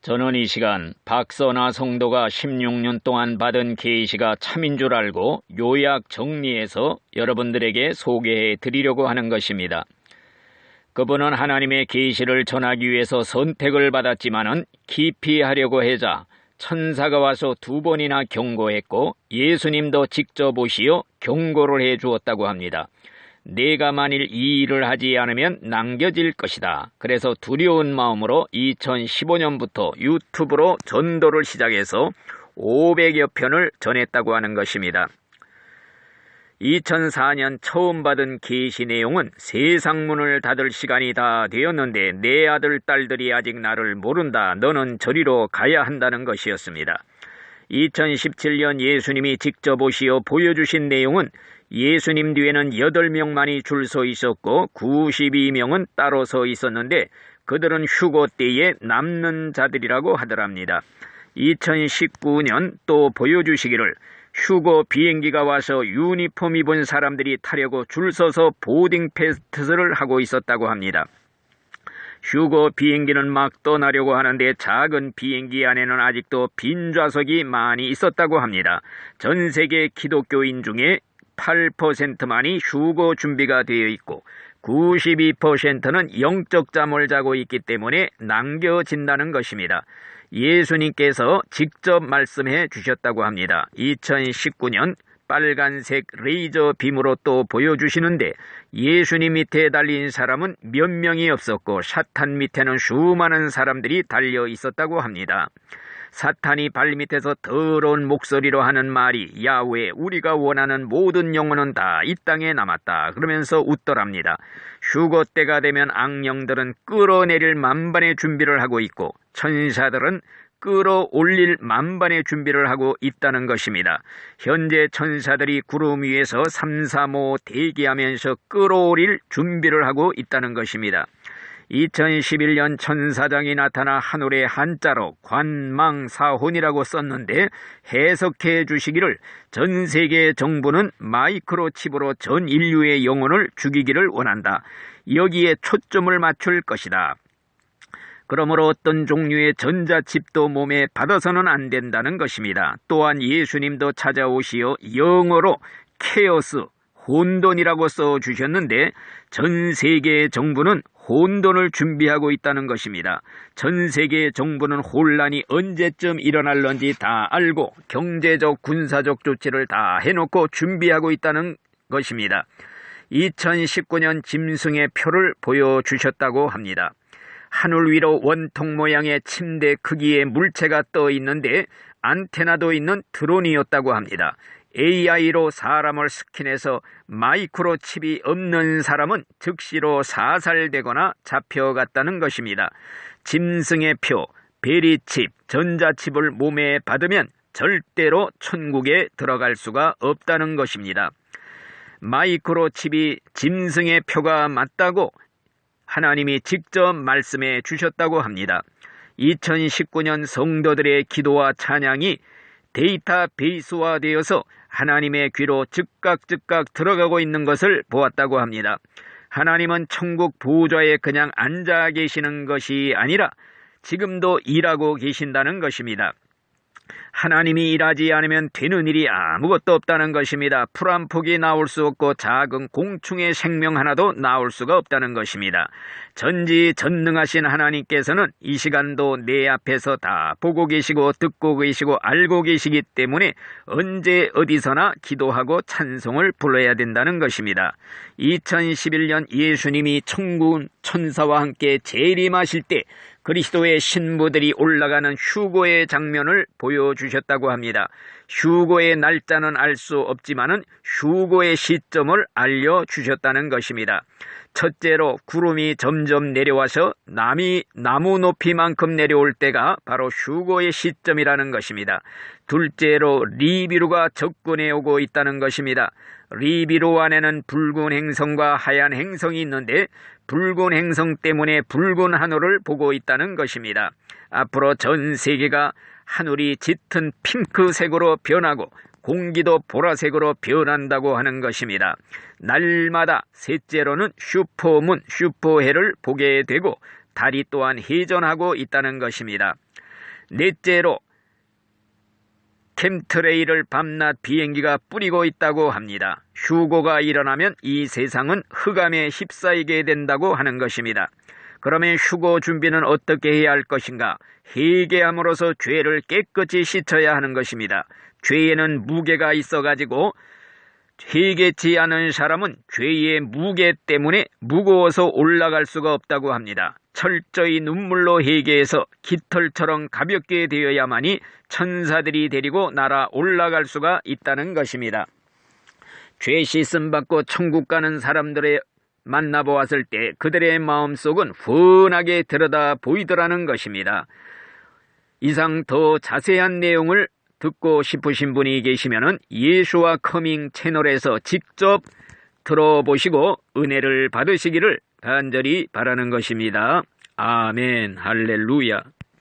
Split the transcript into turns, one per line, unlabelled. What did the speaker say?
저는 이 시간 박선아 성도가 16년 동안 받은 계시가 참인 줄 알고 요약 정리해서 여러분들에게 소개해 드리려고 하는 것입니다. 그분은 하나님의 계시를 전하기 위해서 선택을 받았지만은 깊이 하려고 하자 천사가 와서 두 번이나 경고했고 예수님도 직접 오시어 경고를 해 주었다고 합니다. 내가 만일 이 일을 하지 않으면 남겨질 것이다. 그래서 두려운 마음으로 2015년부터 유튜브로 전도를 시작해서 500여 편을 전했다고 하는 것입니다. 2004년 처음 받은 계시 내용은 세상 문을 닫을 시간이 다 되었는데 내 아들 딸들이 아직 나를 모른다. 너는 저리로 가야 한다는 것이었습니다. 2017년 예수님이 직접 오시어 보여주신 내용은 예수님 뒤에는 8명만이 줄 서 있었고 92명은 따로 서 있었는데 그들은 휴고 때에 남는 자들이라고 하더랍니다. 2019년 또 보여주시기를 휴고 비행기가 와서 유니폼 입은 사람들이 타려고 줄 서서 보딩 패스트를 하고 있었다고 합니다. 휴고 비행기는 막 떠나려고 하는데 작은 비행기 안에는 아직도 빈 좌석이 많이 있었다고 합니다. 전 세계 기독교인 중에 8%만이 휴고 준비가 되어 있고 92%는 영적 잠을 자고 있기 때문에 남겨진다는 것입니다. 예수님께서 직접 말씀해 주셨다고 합니다. 2019년 빨간색 레이저 빔으로 또 보여주시는데 예수님 밑에 달린 사람은 몇 명이 없었고 사탄 밑에는 수많은 사람들이 달려 있었다고 합니다. 사탄이 발밑에서 더러운 목소리로 하는 말이 야외 우리가 원하는 모든 영혼은 다 이 땅에 남았다. 그러면서 웃더랍니다. 휴거 때가 되면 악령들은 끌어내릴 만반의 준비를 하고 있고 천사들은 끌어올릴 만반의 준비를 하고 있다는 것입니다. 현재 천사들이 구름 위에서 삼삼오 대기하면서 끌어올릴 준비를 하고 있다는 것입니다. 2011년 천사장이 나타나 하늘의 한자로 관망사혼이라고 썼는데 해석해 주시기를 전 세계 정부는 마이크로칩으로 전 인류의 영혼을 죽이기를 원한다. 여기에 초점을 맞출 것이다. 그러므로 어떤 종류의 전자칩도 몸에 받아서는 안 된다는 것입니다. 또한 예수님도 찾아오시어 영어로 케어스, 혼돈이라고 써 주셨는데 전 세계 정부는 혼돈을 준비하고 있다는 것입니다. 전 세계 정부는 혼란이 언제쯤 일어날런지 다 알고 경제적 군사적 조치를 다 해놓고 준비하고 있다는 것입니다. 2019년 짐승의 표를 보여주셨다고 합니다. 하늘 위로 원통 모양의 침대 크기의 물체가 떠 있는데 안테나도 있는 드론이었다고 합니다. AI로 사람을 스킨해서 마이크로칩이 없는 사람은 즉시로 사살되거나 잡혀갔다는 것입니다. 짐승의 표, 베리칩, 전자칩을 몸에 받으면 절대로 천국에 들어갈 수가 없다는 것입니다. 마이크로칩이 짐승의 표가 맞다고 하나님이 직접 말씀해 주셨다고 합니다. 2019년 성도들의 기도와 찬양이 데이터베이스화 되어서 하나님의 귀로 즉각 즉각 들어가고 있는 것을 보았다고 합니다. 하나님은 천국 보좌에 그냥 앉아 계시는 것이 아니라 지금도 일하고 계신다는 것입니다. 하나님이 일하지 않으면 되는 일이 아무것도 없다는 것입니다. 풀 한 폭이 나올 수 없고 작은 공충의 생명 하나도 나올 수가 없다는 것입니다. 전지 전능하신 하나님께서는 이 시간도 내 앞에서 다 보고 계시고 듣고 계시고 알고 계시기 때문에 언제 어디서나 기도하고 찬송을 불러야 된다는 것입니다. 2011년 예수님이 천군 천사와 함께 재림하실 때 그리스도의 신부들이 올라가는 휴고의 장면을 보여 주셨다고 합니다. 휴고의 날짜는 알 수 없지만은 휴고의 시점을 알려주셨다는 것입니다. 첫째로 구름이 점점 내려와서 남이 나무 높이만큼 내려올 때가 바로 휴고의 시점이라는 것입니다. 둘째로 리비루가 접근해 오고 있다는 것입니다. 리비루 안에는 붉은 행성과 하얀 행성이 있는데 붉은 행성 때문에 붉은 하늘을 보고 있다는 것입니다. 앞으로 전 세계가 하늘이 짙은 핑크색으로 변하고 공기도 보라색으로 변한다고 하는 것입니다. 날마다 셋째로는 슈퍼문, 슈퍼해를 보게 되고 달이 또한 회전하고 있다는 것입니다. 넷째로 캠트레이를 밤낮 비행기가 뿌리고 있다고 합니다. 휴고가 일어나면 이 세상은 흑암에 휩싸이게 된다고 하는 것입니다. 그러면 휴고 준비는 어떻게 해야 할 것인가? 회개함으로써 죄를 깨끗이 씻어야 하는 것입니다. 죄에는 무게가 있어가지고 회개치 않은 사람은 죄의 무게 때문에 무거워서 올라갈 수가 없다고 합니다. 철저히 눈물로 회개해서 깃털처럼 가볍게 되어야만이 천사들이 데리고 날아 올라갈 수가 있다는 것입니다. 죄 씻음 받고 천국 가는 사람들의 만나보았을 때 그들의 마음속은 훤하게 들여다 보이더라는 것입니다. 이상 더 자세한 내용을 듣고 싶으신 분이 계시면 예수와 커밍 채널에서 직접 들어보시고 은혜를 받으시기를 간절히 바라는 것입니다. 아멘, 할렐루야.